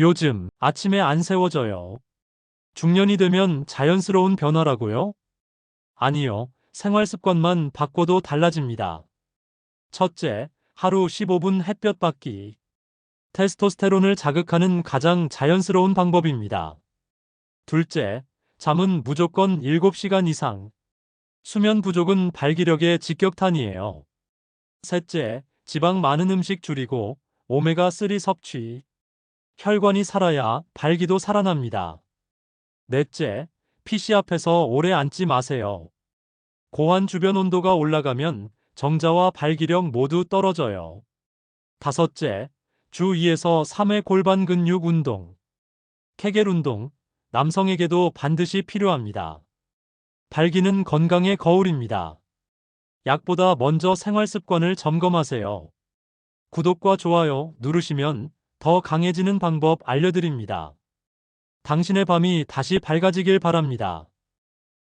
요즘 아침에 안 세워져요. 중년이 되면 자연스러운 변화라고요? 아니요. 생활 습관만 바꿔도 달라집니다. 첫째, 하루 15분 햇볕 받기. 테스토스테론을 자극하는 가장 자연스러운 방법입니다. 둘째, 잠은 무조건 7시간 이상. 수면 부족은 발기력의 직격탄이에요. 셋째, 지방 많은 음식 줄이고 오메가3 섭취. 혈관이 살아야 발기도 살아납니다. 넷째, PC 앞에서 오래 앉지 마세요. 고환 주변 온도가 올라가면 정자와 발기력 모두 떨어져요. 다섯째, 주 2에서 3회 골반 근육 운동. 케겔 운동, 남성에게도 반드시 필요합니다. 발기는 건강의 거울입니다. 약보다 먼저 생활 습관을 점검하세요. 구독과 좋아요 누르시면 더 강해지는 방법 알려드립니다. 당신의 밤이 다시 밝아지길 바랍니다.